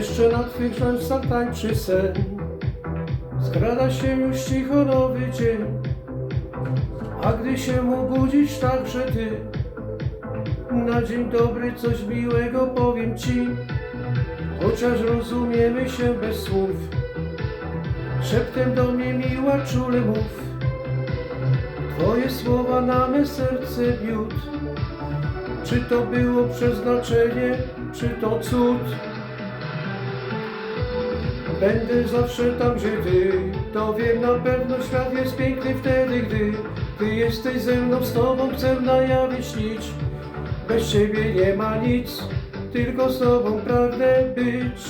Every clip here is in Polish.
Jeszcze na twych rzęsach tańczy sen. Skrada się już cicho nowy dzień. A gdy się obudzisz także ty. Na dzień dobry coś miłego powiem ci. Chociaż rozumiemy się bez słów. Szeptem do mnie miła czule mów. Twoje słowa na me serce miód. Czy to było przeznaczenie, czy to cud? Będę zawsze tam, gdzie ty. To wiem na pewno, świat jest piękny wtedy, gdy Ty jesteś ze mną, z tobą chcę na jawie śnić Bez ciebie nie ma nic, tylko z tobą pragnę być.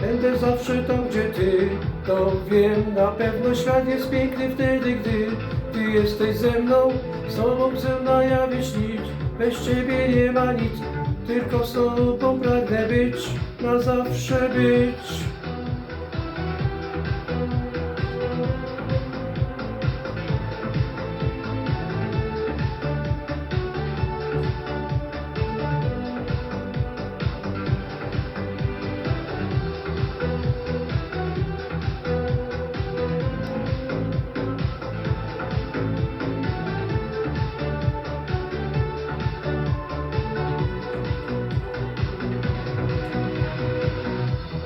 Będę zawsze tam, gdzie ty. To wiem na pewno, świat jest piękny wtedy, gdy Ty jesteś ze mną, z tobą chcę na jawie śnić Bez ciebie nie ma nic, tylko z tobą pragnę być. Na zawsze być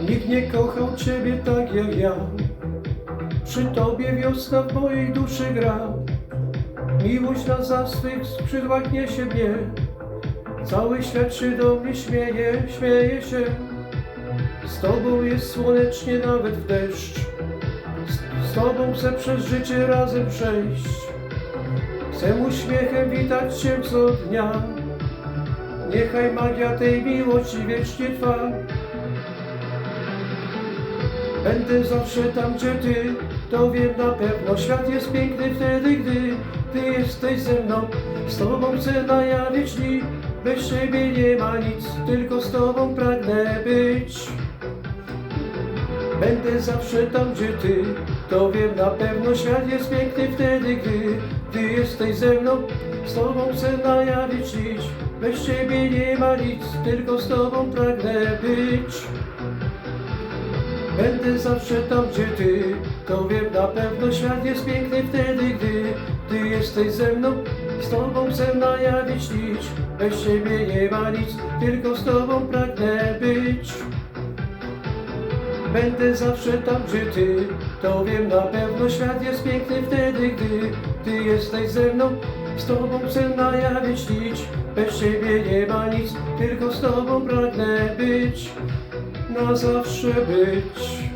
Nikt nie kochał Ciebie tak jak ja. Przy Tobie wiosna w mojej duszy gra. Miłość na zastych skrzydłach niesie mnie. Cały świat się do mnie śmieje, śmieje się. Z Tobą jest słonecznie nawet w deszcz. Z, z Tobą chcę przez życie razem przejść. Chcę uśmiechem witać Cię co dnia. Niechaj magia tej miłości wiecznie trwa Będę zawsze tam, gdzie ty, to wiem na pewno. Świat jest piękny wtedy, gdy ty jesteś ze mną. Z tobą chcę na jawie śni, bez ciebie nie ma nic, tylko z tobą pragnę być. Będę zawsze tam, gdzie ty, to wiem na pewno. Świat jest piękny wtedy, gdy ty jesteś ze mną. Z tobą chcę na jawie śnić, bez ciebie nie ma nic, tylko z tobą pragnę być. Będę zawsze tam, gdzie ty, to wiem na pewno świat jest piękny wtedy, gdy ty jesteś ze mną, z tobą chcę na jawie śnić, bez ciebie nie ma nic, tylko z tobą pragnę być. Będę zawsze tam, gdzie ty, to wiem na pewno świat jest piękny wtedy, gdy ty jesteś ze mną, z tobą chcę na jawie śnić, bez ciebie nie ma nic, tylko z tobą pragnę być na zawsze być.